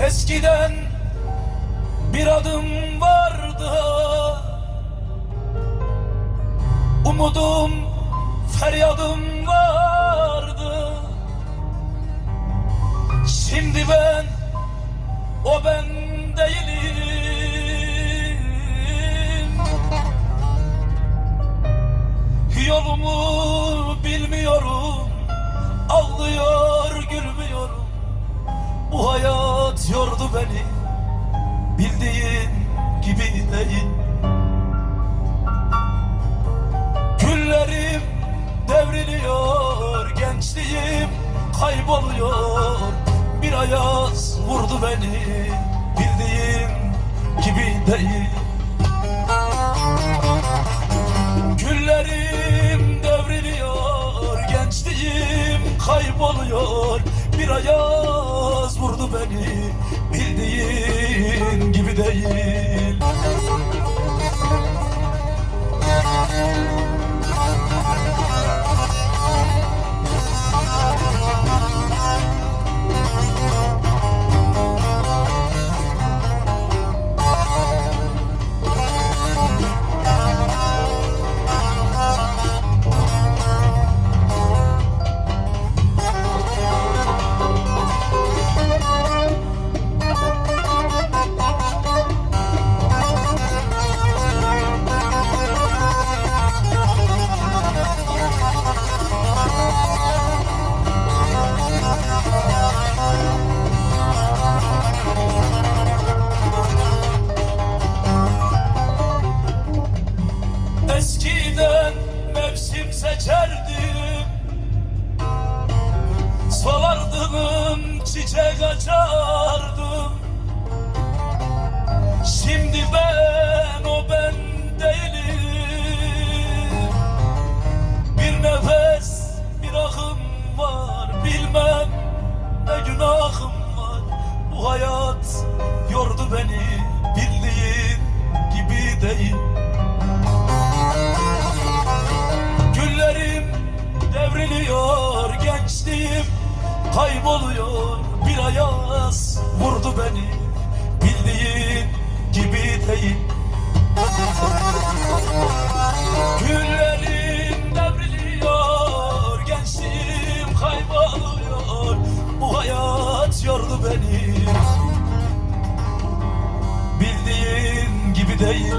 Eskiden bir adım vardı. Umudum, feryadım vardı ben değilim. Yolumu bilmiyorum Ağlıyor, gülmüyorum. Bu hayat yordu beni Bildiğin gibi değil. Günlerim devriliyor Gençliğim kayboluyor. Bir ayaz vurdu beni değil Günlerim devriliyor Gençliğim kayboluyor. Bir ayaz vurdu beni Bildiğin gibi değil Solardım çiçek açardım Şimdi ben o ben değilim. Bir nefes bir akım var. Bilmem ne günahım var. Bu hayat yordu beni. Bildiğin gibi değil. Günlerim devriliyor. Gençliğim kayboluyor bir ayaz vurdu beni. Bildiğin gibi değil. Günlerim devriliyor gençliğim kayboluyor. Bu hayat yordu beni. Bildiğin gibi değil